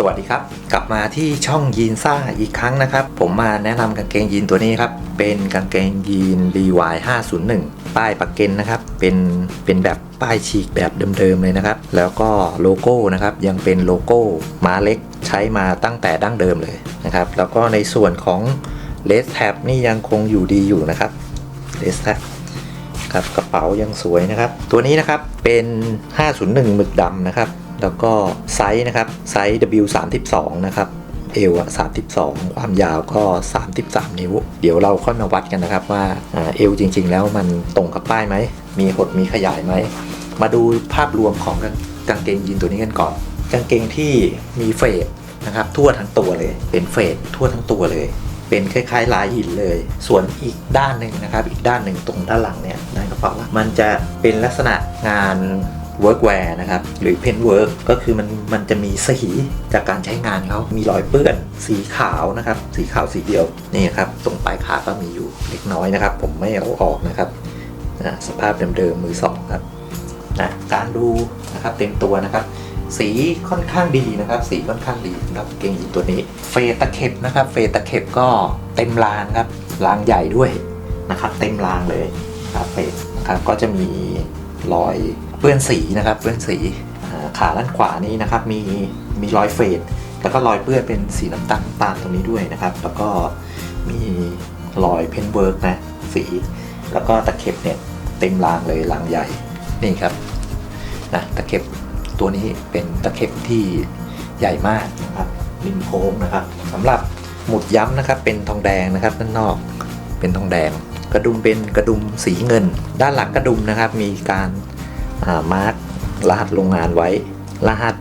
สวัสดีครับ กลับมาที่ช่องยีนซ่าอีกครั้งนะครับ ผมมาแนะนำกางเกงยีนตัวนี้ครับ เป็นกางเกงยีน Levi 501 ป้ายปักเกนนะครับ เป็นเป็นแบบป้ายฉีกแบบเดิมๆเลยนะครับ แล้วก็โลโก้นะครับยังเป็นโลโก้ม้าเล็กใช้มาตั้งแต่ดั้งเดิมเลยนะครับ แล้วก็ในส่วนของเลสแท็บนี่ยังคงอยู่ดีอยู่นะครับเลสแท็บครับกระเป๋ายังสวยนะครับ ตัวนี้นะครับเป็น 501 หมึกดำนะครับ แล้วก็ไซส์นะครับไซส์ W32 นะครับเอวอะ32 ความยาวก็ 33 นิ้ว เดี๋ยวเราค่อยมาวัดกันนะครับว่าเอวจริง ๆ แล้วมันตรงกับป้ายไหม มีหดมีขยายไหม มาดูภาพรวมของกางกางเกงยีนตัวนี้กันก่อน กางเกงที่มีเฟดนะครับทั่วทั้งตัวเลย เป็นเฟดทั่วทั้งตัวเลย เป็นคล้ายๆลายหินเลย ส่วนอีกด้านหนึ่งนะครับ อีกด้านหนึ่งตรงด้านหลังเนี่ยด้านกระเป๋ามันจะเป็นลักษณะงาน workwear นะครับ หรือ pen work ก็คือมันมันจะมีสีจากการใช้งานเขามีรอยเปื้อน สีขาวนะครับ สีขาวสีเดียวนี่ครับตรงปลายขาก็มีอยู่เล็กน้อยนะครับ ผมไม่เอาออกนะครับอ่าสภาพเดิมๆมือสองครับนะการดูนะครับเต็มตัวนะครับ สีค่อนข้างดีนะครับ สีค่อนข้างดีสำหรับเกงยีนตัวนี้ เฟตะเข็บนะครับ เฟตะเข็บก็เต็มรางครับรางใหญ่ด้วยนะครับ เต็มรางเลยครับเฟตนะครับก็จะมีรอย เปื้อนสีนะครับเปื้อนสีขาด้านขวานี้นะครับมีมีรอยเฟดแล้วก็รอยเปื้อนเป็นสีน้ำตาลตาลตรงนี้ด้วยนะครับ แล้วก็มีรอยเพนเวิร์กนะสี แล้วก็ตะเข็บเนี่ยเต็มรางเลยรางใหญ่นี่ครับนะตะเข็บตัวนี้เป็นตะเข็บที่ใหญ่มากนะครับริมโค้งนะครับสำหรับหมุดย้ำนะครับเป็นทองแดงนะครับด้านนอกเป็นทองแดง กระดุมเป็นกระดุมสีเงิน ด้านหลังกระดุมนะครับ มีการ มาร์กรหัสโรงงานไว้ รหัส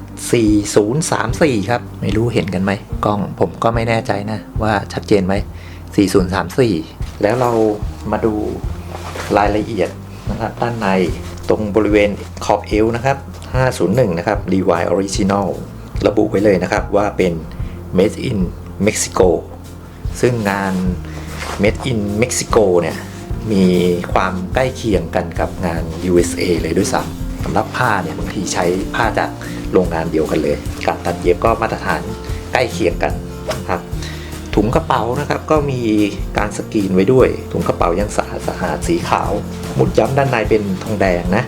4034 ครับ ไม่รู้เห็นกันไหมกล้องผมก็ไม่แน่ใจนะว่าชัดเจนไหม 4034 แล้วเรามาดูรายละเอียดนะครับด้านในตรงบริเวณขอบเอวนะครับ 501 นะครับ Levi Original ระบุไว้เลยนะครับว่าเป็น Made in Mexico ซึ่งงาน Made in Mexico เนี่ย มีความใกล้เคียงกันกับงาน USA เลยด้วยซ้ำสำหรับผ้าเนี่ยบางทีใช้ผ้าจากโรงงานเดียวกันเลย การตัดเย็บก็มาตรฐานใกล้เคียงกันนะครับถุงกระเป๋านะครับก็มีการสกรีนไว้ด้วย ถุงกระเป๋ายังสะอาดสะอาดสีขาวหมุดย้ำด้านในเป็นทองแดงนะ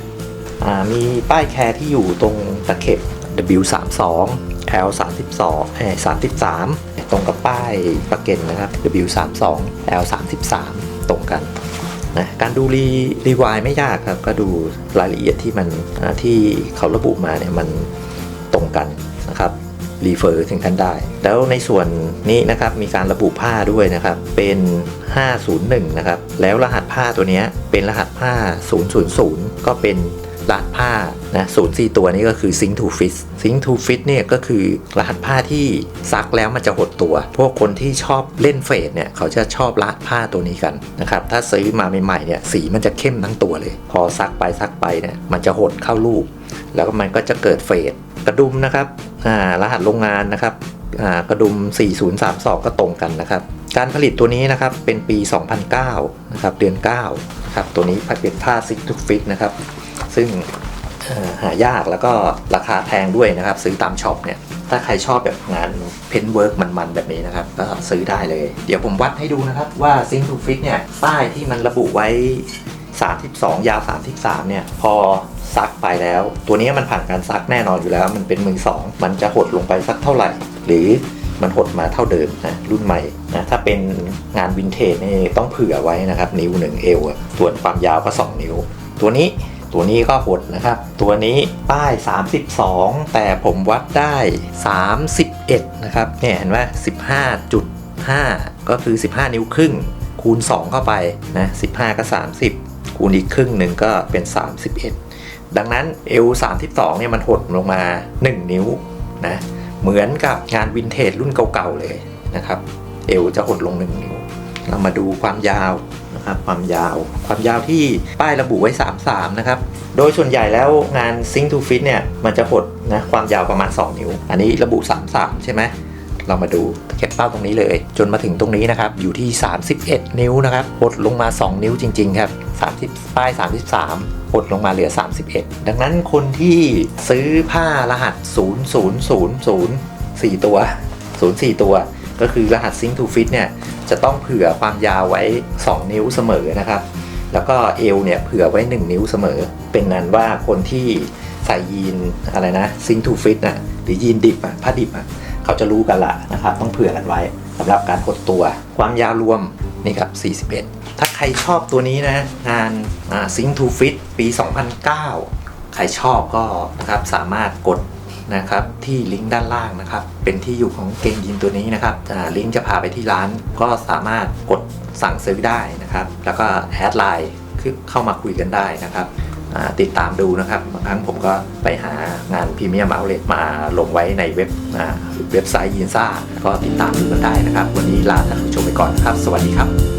อ่ามีป้ายแคร์ที่อยู่ตรงตะเข็บ W32 L 32เอ่อ33 ตรงกับป้ายประเก็นนะครับ W32 L 33 ตรงกัน นะการดูรีรีวายไม่ยากครับ ก็ดูรายละเอียดที่มันที่เขาระบุมาเนี่ยมันตรงกันนะครับรีเฟอร์ถึงท่านได้ แล้วในส่วนนี้นะครับมีการระบุผ้าด้วยนะครับ เป็น 501 นะครับ แล้วรหัสผ้าตัวนี้เป็นรหัสผ้า 000 ก็เป็น รหัสผ้านะ04ตัวนี้ก็คือ Sync to Fit Sync to Fit เนี่ยก็คือรหัสผ้าที่ซักแล้วมันจะหดตัว พวกคนที่ชอบเล่นเฟดเนี่ยเขาจะชอบรหัสผ้าตัวนี้กันนะครับถ้าซื้อมาใหม่ๆเนี่ยสีมันจะเข้มทั้งตัวเลย พอซักไปซักไปเนี่ยมันจะหดเข้ารูป แล้วก็มันก็จะเกิดเฟดกระดุมนะครับรหัสโรงงานนะครับกระดุม 4032 ก็ตรงกันนะครับ การผลิตตัวนี้นะครับเป็นปี 2009 นะครับเดือน9นะครับตัวนี้เป็นผ้าซิกทุกฟิตนะครับ ซึ่งหายากแล้วก็ราคาแพงด้วยนะครับ ซื้อตามช็อปเนี่ยถ้าใครชอบแบบงานเพนเวิร์กมันๆ แบบนี้นะครับ ก็ซื้อได้เลย เดี๋ยวผมวัดให้ดูนะครับว่าซิง k ูฟิตเนี่ยป้ายที่มันระบุไว้ 32 ยาว 33 เนี่ย พอซักไปแล้ว ตัวนี้มันผ่านการซักแน่นอนอยู่แล้ว มันเป็นมือสองมันจะหดลงไปสักเท่าไหร่ หรือมันหดมาเท่าเดิมนะรุ่นใหม่นะถ้าเป็นงานวินเทจนี่ต้องเผื่อไว้นะครับ นิ้วหนึ่งเอวส่วนความยาวก็ 2 นิ้ว ตัวนี้ ตัวนี้ก็หดนะครับ ตัวนี้ป้าย 32 แต่ผมวัดได้ 31 นะครับ เนี่ยเห็นไหม15.5 ก็คือ 15 นิ้วครึ่ง คูณ 2 เข้าไปนะ 15 ก็ 30 คูณอีกครึ่งหนึ่งก็เป็น 31 ดังนั้น L 32 เนี่ยมันหดลงมา 1 นิ้วนะ เหมือนกับงานวินเทจรุ่นเก่าๆเลยนะครับเอวจะหดลง 1 นิ้ว เรามาดูความยาวนะครับความยาวความยาวที่ป้ายระบุไว้ 33 นะครับ โดยส่วนใหญ่แล้วงาน Sync to Fit เนี่ย มันจะหดนะความยาวประมาณ 2 นิ้ว อันนี้ระบุ 33 ใช่ไหมเรามาดูเก็บเป้าตรงนี้เลย จนมาถึงตรงนี้นะครับ อยู่ที่ 31 นิ้วนะครับหดลงมา 2 นิ้วจริง ๆ ครับ30ป้าย 33หดลงมาเหลือ 31 ดังนั้นคนที่ซื้อผ้ารหัส 0000 4 ตัว 04 ตัว ก็คือรหัส Sync to Fit เนี่ยจะต้องเผื่อความยาวไว้ 2 นิ้วเสมอนะครับ แล้วก็เอวเนี่ยเผื่อไว้ 1 นิ้วเสมอ เป็นนั้นว่าคนที่ใส่ยีนอะไรนะ Sync to Fit น่ะหรือยีนดิบอะผ้าดิบอะเขาจะรู้กันละนะครับ ต้องเผื่อกันไว้สำหรับการหดตัว ความยาวรวมนี่ครับ 41 ถ้าใครชอบตัวนี้นะ งานอ่า Sync to Fit ปี 2009 ใครชอบก็นะครับสามารถกด นะครับที่ลิงก์ด้านล่างนะครับ เป็นที่อยู่ของเกงยีนตัวนี้นะครับลิงก์จะพาไปที่ร้านก็สามารถกดสั่งซื้อได้นะครับ แล้วก็แอดไลน์คือเข้ามาคุยกันได้นะครับติดตามดูนะครับบางครั้งผมก็ไปหางานพรีเมียมเอาเลทมาลงไว้ในเว็บเว็บไซต์ยีนซ่าก็ติดตามดูกันได้นะครับ วันนี้ลาท่านผู้ชมไปก่อนนครับ สวัสดีครับ